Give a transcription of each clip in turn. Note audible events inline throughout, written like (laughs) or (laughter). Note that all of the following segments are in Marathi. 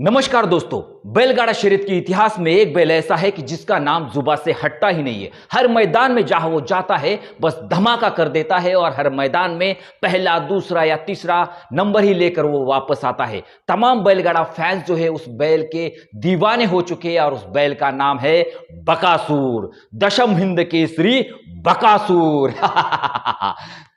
नमस्कार दोस्तों, बैलगाड़ा शरीर के इतिहास में एक बैल ऐसा है कि जिसका नाम जुबा से हटता ही नहीं है। हर मैदान में जहाँ वो जाता है, बस धमाका कर देता है और हर मैदान में पहला, दूसरा या तीसरा नंबर ही लेकर वो वापस आता है। तमाम बैलगाड़ा फैंस जो है उस बैल के दीवाने हो चुके हैं और उस बैल का नाम है बकासूर। दशम हिंद केसरी बकासूर। (laughs)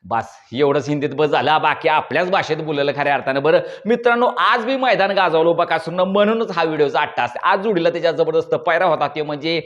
बस एवढंच हिंदीत बस झालं. बाकी आपल्याच भाषेत बोललेलं खऱ्या अर्थानं बरं. मित्रांनो, आज मी मैदान गाजवलो बकासूरनं म्हणूनच हा व्हिडिओचा आठ्ठा असते. आज जोडीला त्याच्या जबरदस्त पायरा होता. ते म्हणजे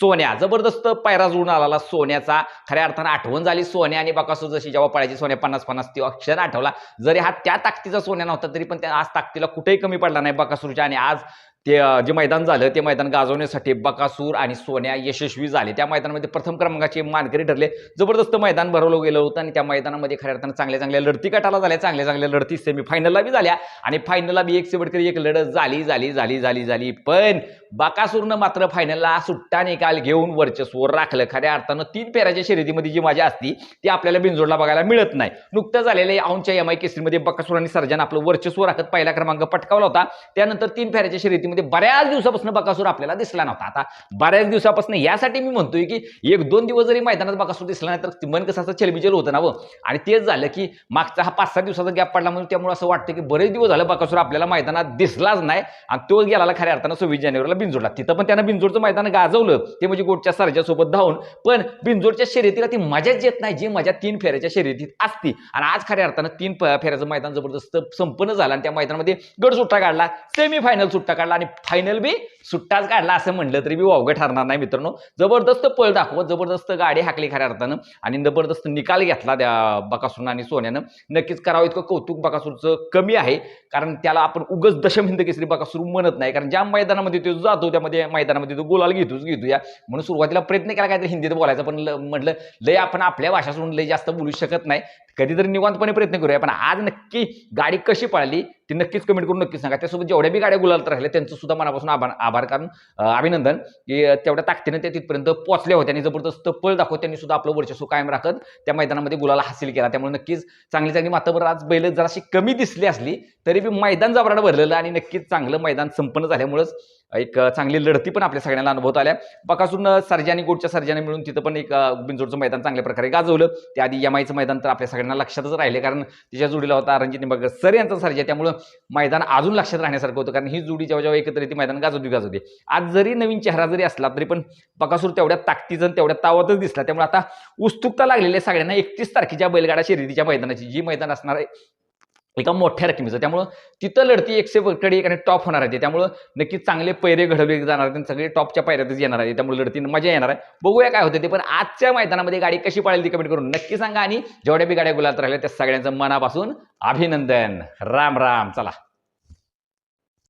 सोन्या. जबरदस्त पायरा जुळून आला सोन्याचा. खऱ्या अर्थानं आठवण झाली सोन्या आणि बकासूर जशी जेव्हा पळायची सोन्या पन्नास पन्नास ती अक्षर आठवला. जरी हा त्या ताकदीचा सोन्या नव्हता तरी पण त्या आज ताकदीला कुठेही कमी पडला नाही बकासूरच्या. आणि आज ते जे मैदान झालं ते मैदान गाजवण्यासाठी बकासूर आणि सोन्या यशस्वी झाले. त्या मैदानामध्ये प्रथम क्रमांकाचे मानकरी ठरले. जबरदस्त मैदान भरवलं गेलं होतं आणि त्या मैदानामध्ये खऱ्या अर्थानं चांगल्या चांगल्या लढती गटाला झाल्या. चांगल्या चांगल्या लढती सेमीफायनलला बी झाल्या. आणि फायनलला बी एक शेवटकर एक लढत झाली झाली झाली झाली झाली. पण बाकासूरनं मात्र फायनलला सुट्टा निकाल घेऊन वर्चस्व राखलं. खऱ्या अर्थानं तीन पेराच्या शर्यतीमध्ये जी मजा असती ती आपल्याला बिनजोडला बघायला मिळत नाही. नुकतं झालेलं औंच्या एम आय केसरीमध्ये बकासूर आणि सर्जन आपलं वर्चस्व राखत पहिला क्रमांक पटकावला होता. त्यानंतर तीन फेऱ्याच्या शर्यतीमध्ये बऱ्याच दिवसापासून बकासूर आपल्याला दिसला नव्हता. आता बऱ्याच दिवसापासून यासाठी मी म्हणतोय की एक दोन दिवस जरी मैदानात बकासूर दिसला नाही तर मन कसं असं होतं ना व? आणि तेच झालं की मागचा हा पाच सहा दिवसाचा गॅप पडला म्हणून त्यामुळे असं वाटतं की बरेच दिवस झालं बकासूर आपल्याला मैदानात दिसलाच नाही. आणि तो गेला खऱ्या अर्थानं सव्वीस जानेवारीला बिंजोडला तिथं पण त्यानं बिंजोडचं मैदान गाजवलं. ते म्हणजे गोटच्या सरच्यासोबत धावून. पण बिंजोडच्या शर्यतीला ती मजाच येत नाही जी मजा तीन फेऱ्याच्या शर्यतीत असती. आणि आज खऱ्या अर्थानं तीन फेऱ्याचं मैदान जबरदस्त संपन्न झालं आणि त्या मैदानामध्ये गड सुट्टा काढला सेमी फायनल सुट्टा काढला आणि फायनल बी सुट्टाच काढला असं म्हटलं तरी बी वावगं ठरणार नाही मित्रांनो. जबरदस्त पळ दाखवत जबरदस्त गाडी हाकली खऱ्या अर्थानं आणि जबरदस्त निकाल घेतला त्या बकासूरनं आणि सोन्यानं. नक्कीच करावं इतकं कौतुक बकासूरचं कमी आहे कारण त्याला आपण उगच दशम हिंद केसरी बकासूर म्हणत नाही. कारण ज्या मैदानामध्ये तो जातो त्यामध्ये मैदानामध्ये तो गोलाल घेतोच घेतो या म्हणून सुरुवातीला प्रयत्न केला काहीतरी हिंदीत बोलायचा पण ल- म्हटलं लय आपण आपल्या भाषा सोडून लय जास्त बोलू शकत नाही. कधीतरी निवांतपणे प्रयत्न करूया. पण आज नक्की गाडी कशी पळाली ती नक्कीच कमेंट करून नक्कीच सांगा. त्यासोबत जेवढ्या बी गाड्या गुलाल राहिल्या त्यांचं सुद्धा मनापासून आभार आभार कारण अभिनंदन. की तेवढ्या ताकदीने ते तिथपर्यंत पोहोचल्या होत्या. आणि जबरदस्त पळ दाखवत त्यांनी सुद्धा आपलं वर्चस्व कायम राखत त्या मैदानामध्ये गुलाला हासिल केला. त्यामुळे नक्कीच चांगली चांगली मातावर आज बैल जराशी कमी दिसली असली तरी बी मैदान जबराट भरलेलं आणि नक्कीच चांगलं मैदान संपन्न झाल्यामुळंच एक चांगली लढती पण आपल्या सगळ्यांना अनुभवत आल्या. बकासून सर्जानी आणि गोटच्या सर्जाने मिळून तिथं पण एक बिंजोडचं बिनजोडचं मैदान चांगल्या प्रकारे गाजवलं. त्याआधी एमआयचं मैदान तर आपल्या सगळ्यांना लक्षातच राहिले कारण तिच्या जोडीला होता रणजित निंबाळकर. सर यांचा सर्जा त्यामुळं मैदान अजून लक्षात राहण्यासारखं होतं कारण ही जोडी जेव्हा जेव्हा एकत्र येते मैदान गाजवली गाजवते. आज जरी नवीन चेहरा जरी असला तरी पण बकासूर तेवढ्या ताकदीचं तेवढ्या तावतच दिसला. त्यामुळे आता उत्सुकता लागलेली आहे सगळ्यांना. एकतीस तारखेच्या बैलगाडा शर्यतीच्या मैदानाची. जी मैदान असणार आहे एका मोठ्या रकमेचं. त्यामुळं तिथं लढती एकशे कडे एक आणि टॉप होणार आहे. त्यामुळं नक्कीच चांगले पैरे घडवले जाणार आहेत आणि सगळे टॉपच्या पायऱ्यातच येणार आहे त्यामुळे लढतीनं मजा येणार आहे. बघूया काय होतं ते. पण आजच्या मैदानामध्ये गाडी कशी पाळेल ती कमेंट करून नक्की सांगा. आणि जेवढ्या बी गाड्या गुलात राहिल्या त्या सगळ्यांचं मनापासून अभिनंदन. राम राम. चला.